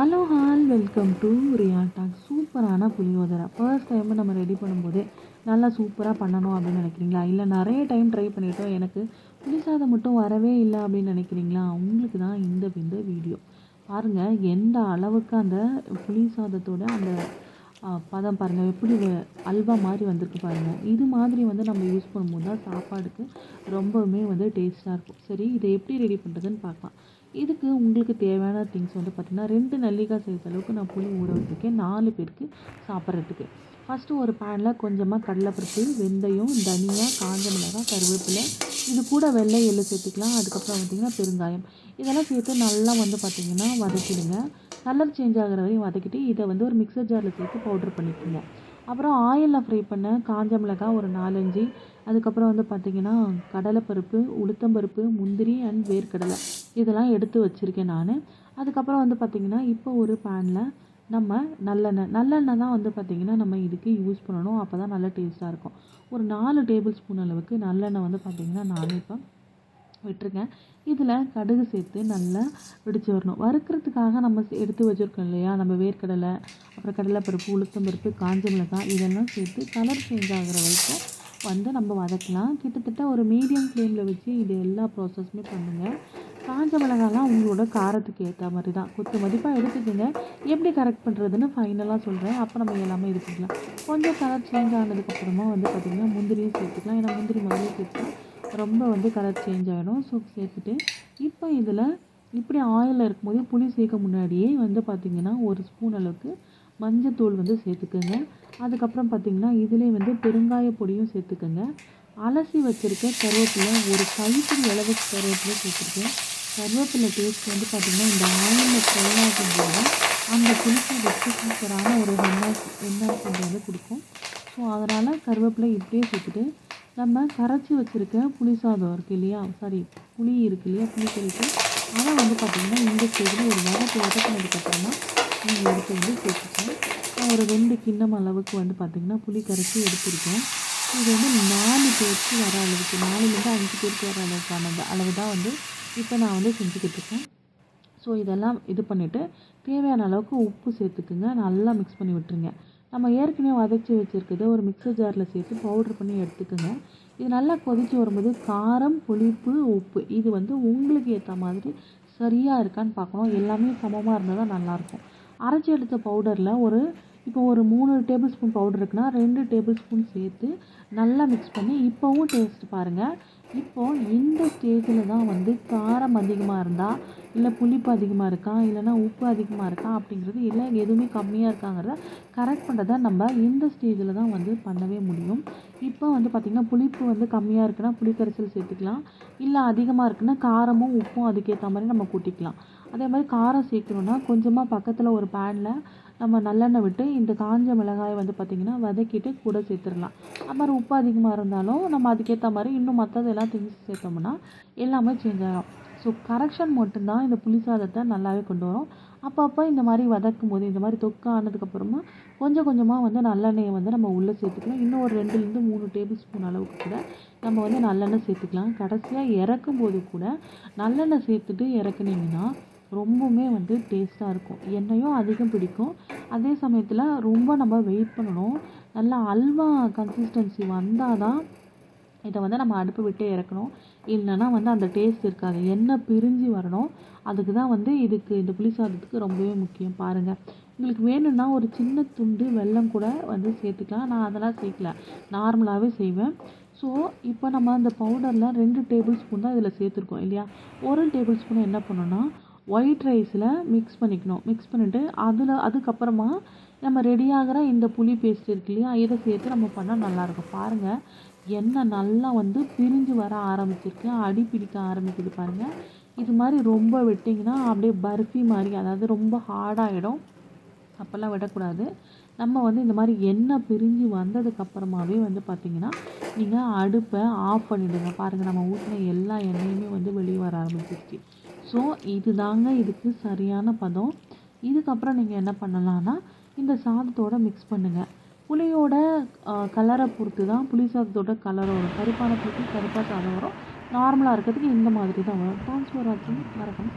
Hello all welcome to Riya talk. சூப்பரான புளியோதரை. First time நம்ம ரெடி பண்ணும்போதே நல்லா சூப்பராக பண்ணணும் அப்படின்னு நினைக்கிறீங்களா? இல்லை நிறைய டைம் ட்ரை பண்ணிட்டோம். எனக்கு புளி சாதம் மட்டும் வரவே இல்லை அப்படின்னு நினைக்கிறீங்களா? உங்களுக்கு தான் இந்த இந்த வீடியோ பாருங்கள் எந்த அளவுக்கு அந்த புளி சாதத்தோட அந்த பதம் பாருங்கள் எப்படி அல்வா மாதிரி வந்திருக்கு பாருங்கள் இது மாதிரி வந்து நம்ம யூஸ் பண்ணும்போது தான் சாப்பாடுக்கு ரொம்பவுமே வந்து டேஸ்ட்டாக இருக்கும். சரி இதை எப்படி ரெடி பண்ணுறதுன்னு பார்க்கலாம். இதுக்கு உங்களுக்கு தேவையான திங்ஸ் வந்து பார்த்திங்கன்னா ரெண்டு நெல்லிக்காய் செய்கிற அளவுக்கு நான் புளி ஊற வச்சுருக்கேன். நாலு பேருக்கு சாப்பிட்றதுக்கு. ஃபஸ்ட்டு ஒரு பேனில் கொஞ்சமாக கடலைப்பருப்பு வெந்தயம் தனியாக காஞ்ச மிளகாய் கருவேப்பிலை இது கூட வெள்ளை எள்ளு சேர்த்துக்கலாம். அதுக்கப்புறம் பார்த்திங்கன்னா பெருங்காயம். இதெல்லாம் சேர்த்து நல்லா வந்து பார்த்திங்கன்னா வதக்கிடுங்க. கலர் சேஞ்ச் ஆகிற வரையும் வதக்கிட்டு இதை வந்து ஒரு மிக்சர் ஜாரில் சேர்த்து பவுட்ரு பண்ணிக்கோங்க. அப்புறம் ஆயிலில் ஃப்ரை பண்ண காஞ்ச மிளகாய் ஒரு நாலஞ்சு. அதுக்கப்புறம் வந்து பார்த்திங்கன்னா கடலைப்பருப்பு உளுத்தம்பருப்பு முந்திரி அண்ட் வேர்க்கடலை. இதெல்லாம் எடுத்து வச்சுருக்கேன் நான். அதுக்கப்புறம் வந்து பார்த்திங்கன்னா இப்போ ஒரு பேனில் நம்ம நல்லெண்ணெய் நல்லெண்ணெய் தான் வந்து பார்த்திங்கன்னா நம்ம இதுக்கு யூஸ் பண்ணணும். அப்போ தான் நல்லா டேஸ்ட்டாக இருக்கும். ஒரு நாலு டேபிள் ஸ்பூன் அளவுக்கு நல்லெண்ணெய் வந்து பார்த்திங்கன்னா நான் இப்போ விட்டுருக்கேன். இதில் கடுகு சேர்த்து நல்லா வெடிச்சு வரணும். வறுக்கிறதுக்காக நம்ம எடுத்து வச்சுருக்கோம் இல்லையா? நம்ம வேர்க்கடலை அப்புறம் கடலைப்பருப்பு உளுத்தம்பருப்பு காஞ்ச மிளகாய் இதெல்லாம் சேர்த்து கலர் சேஞ்ச் ஆகிற வரைக்கும் வந்து நம்ம வதக்கலாம். கிட்டத்தட்ட ஒரு மீடியம் ஃப்ளேமில் வச்சு இது எல்லா ப்ராசஸுமே பண்ணுங்கள் காஞ்ச மிளகாலாம் உங்களோட காரத்துக்கு ஏற்ற மாதிரி தான். கொத்து மதிப்பாக எடுத்துக்கோங்க. எப்படி கரெக்ட் பண்ணுறதுன்னு ஃபைனலாக சொல்கிறேன் அப்போ நம்ம எல்லாமே எடுத்துக்கலாம் கொஞ்சம் கலர் சேஞ்ச் ஆனதுக்கப்புறமா வந்து பார்த்திங்கன்னா முந்திரியும் சேர்த்துக்கலாம். ஏன்னா முந்திரி முதலே சேர்த்து ரொம்ப வந்து கலர் சேஞ்ச் ஆகிடும் ஸோ சேர்த்துட்டு இப்போ இதில் இப்படி ஆயிலில் இருக்கும்போது புளி சேர்க்க முன்னாடியே வந்து பார்த்திங்கன்னா ஒரு ஸ்பூன் அளவுக்கு மஞ்சத்தூள் வந்து சேர்த்துக்கோங்க. அதுக்கப்புறம் பார்த்திங்கன்னா இதிலே வந்து பெருங்காய பொடியும் சேர்த்துக்கோங்க. அலசி வச்சுருக்க கருவேப்பிலை ஒரு கைப்பிடி அளவுக்கு கருவேப்பிலை சேர்த்துருக்கேன். கருவேப்பிலை டேஸ்ட் வந்து பார்த்திங்கன்னா இந்த ஆயிலில் ஃப்ரை ஆகும்போது அந்த புளிப்பை வச்சு சூப்பரான ஒரு வெண்ணாய் வெண்ணாய் கொண்டு வந்து கொடுக்கும். ஸோ அதனால் கருவேப்பிலை இப்படியே சேர்த்துட்டு நம்ம கரைச்சி வச்சுருக்க புளி சாதம் இருக்குது இல்லையா? சாரி புளி இருக்குது இல்லையா? புளி கறிக்கு அதை வந்து பார்த்திங்கன்னா இந்த ஸ்டேஜில் ஒரு வதக்கு வதக்கினதுக்கப்புறமா நீங்கள் எடுத்து வந்து சேர்த்துக்கேன் ஒரு ரெண்டு கிண்ணம் அளவுக்கு வந்து பார்த்திங்கன்னா புளி கரைச்சி எடுத்துருக்கேன். இது வந்து நாலு பேருக்கு வர அளவுக்கு நாலுலேருந்து அஞ்சு பேருக்கு வர அளவுக்கான அளவு தான் வந்து இப்போ நான் வந்து செஞ்சுக்கிட்டு இருக்கேன். ஸோ இதெல்லாம் இது பண்ணிவிட்டு தேவையான அளவுக்கு உப்பு சேர்த்துக்குங்க. நல்லா மிக்ஸ் பண்ணி விட்டுருங்க. நம்ம ஏற்கனவே வதச்சி வச்சுருக்கத ஒரு மிக்சர் ஜாரில் சேர்த்து பவுட்ரு பண்ணி எடுத்துக்கோங்க. இது நல்லா கொதித்து வரும்போது காரம் புளிப்பு உப்பு இது வந்து உங்களுக்கு ஏற்ற மாதிரி சரியாக இருக்கான்னு பார்க்கணும். எல்லாமே சமமாக இருந்தால் தான் நல்லாயிருக்கும். அரைச்சி எடுத்த பவுடரில் ஒரு இப்போ ஒரு மூணு டேபிள் ஸ்பூன் பவுடர் இருக்குன்னா ரெண்டு டேபிள் ஸ்பூன் சேர்த்து நல்லா மிக்ஸ் பண்ணி இப்போவும் டேஸ்ட் பாருங்கள் இப்போது இந்த ஸ்டேஜில் தான் வந்து காரம் அதிகமாக இருந்தால் இல்லை புளிப்பு அதிகமாக இருக்கா இல்லைனா உப்பு அதிகமாக இருக்கா அப்படிங்கிறது இல்லை எதுவுமே கம்மியாக இருக்காங்கிறத கரெக்ட் பண்ணுறத நம்ம இந்த ஸ்டேஜில் தான் வந்து பண்ணவே முடியும். இப்போ வந்து பார்த்திங்கன்னா புளிப்பு வந்து கம்மியாக இருக்குன்னா புளிக்கரைசல் சேர்த்துக்கலாம். இல்லை அதிகமாக இருக்குன்னா காரமும் உப்பும் அதுக்கேற்ற மாதிரி நம்ம கூட்டிக்கலாம். அதே மாதிரி காரம் சேர்க்கணுன்னா கொஞ்சமாக பக்கத்தில் ஒரு பேனில் நம்ம நல்லெண்ணெய் விட்டு இந்த காஞ்ச மிளகாயை வந்து பார்த்திங்கன்னா வதக்கிட்டு கூட சேர்த்துடலாம். அது மாதிரி உப்பு அதிகமாக இருந்தாலும் நம்ம அதுக்கேற்ற மாதிரி இன்னும் மற்றதெல்லாம் திங்ஸ் சேர்த்தோம்னா எல்லாமே சேஞ்ச் ஆகும் ஸோ கரெக்ஷன் மட்டும்தான் இந்த புளி சாதத்தை நல்லாவே கொண்டு வரும். அப்பப்போ இந்த மாதிரி வதக்கும் போது இந்த மாதிரி தொக்கு ஆனதுக்கப்புறமா கொஞ்சம் கொஞ்சமாக வந்து நல்லெண்ணெயை வந்து நம்ம உள்ளே சேர்த்துக்கலாம். இன்னும் ஒரு ரெண்டுலேருந்து மூணு டேபிள் ஸ்பூன் அளவுக்கு கூட நம்ம வந்து நல்லெண்ணெய் சேர்த்துக்கலாம். கடைசியாக இறக்கும் போது கூட நல்லெண்ணெய் சேர்த்துட்டு இறக்குனீங்கன்னா ரொம்பவுமே வந்து டேஸ்ட்டாக இருக்கும். எண்ணெயும் அதிகம் பிடிக்கும். அதே சமயத்தில் ரொம்ப நம்ம வெயிட் பண்ணணும். நல்லா அல்வா கன்சிஸ்டன்சி வந்தால் தான் இதை வந்து நம்ம அடுப்பு விட்டே இறக்கணும். இல்லைன்னா வந்து அந்த டேஸ்ட் இருக்காது. எண்ணெய் பிரிஞ்சு வரணும். அதுக்கு தான் வந்து இதுக்கு இந்த புளி சாதத்துக்கு ரொம்பவே முக்கியம். பாருங்கள் உங்களுக்கு வேணும்னா ஒரு சின்ன துண்டு வெல்லம் கூட வந்து சேர்த்துக்கலாம். நான் அதெல்லாம் சேர்க்கல. நார்மலாகவே செய்வேன். ஸோ இப்போ நம்ம அந்த பவுடரில் ரெண்டு டேபிள் ஸ்பூன் தான் இதில் சேர்த்துருக்கோம் இல்லையா? ஒரு டேபிள் ஸ்பூன் என்ன பண்ணோன்னா ஒயிட் ரைஸில் மிக்ஸ் பண்ணிக்கணும். மிக்ஸ் பண்ணிவிட்டு அதில் அதுக்கப்புறமா நம்ம ரெடியாகிற இந்த புளி பேஸ்ட் இருக்கு இல்லையா இதை சேர்த்து நம்ம பண்ணால் நல்லாயிருக்கும் பாருங்கள் எண்ணெய் நல்லா வந்து பிரிஞ்சு வர ஆரம்பிச்சிருக்கு. அடி பிடிக்க ஆரம்பிக்குது பாருங்கள் இது மாதிரி ரொம்ப விட்டிங்கன்னா அப்படியே பர்ஃபி மாதிரி அதாவது ரொம்ப ஹார்டாகிடும் அப்போல்லாம் விடக்கூடாது. நம்ம வந்து இந்த மாதிரி எண்ணெய் பிரிஞ்சு வந்ததுக்கப்புறமாவே வந்து பார்த்திங்கன்னா நீங்கள் அடுப்பை ஆஃப் பண்ணிவிடுங்க பாருங்கள் நம்ம ஊற்றின எல்லா எண்ணெயுமே வந்து வெளியே வர ஆரம்பிச்சிருச்சு. ஸோ இது தாங்க இதுக்கு சரியான பதம். இதுக்கப்புறம் நீங்கள் என்ன பண்ணலான்னா இந்த சாதத்தோடு மிக்ஸ் பண்ணுங்கள் புளியோட கலரை பொறுத்து தான் புளி சாதத்தோட கலர் வரும். கருப்பான புளிக்கு கருப்பாக சாதம் வரும். நார்மலாக இருக்கிறதுக்கு இந்த மாதிரி தான் வரும். தேங்க்ஸ் ஃபார் வாட்சிங் மறக்காமல்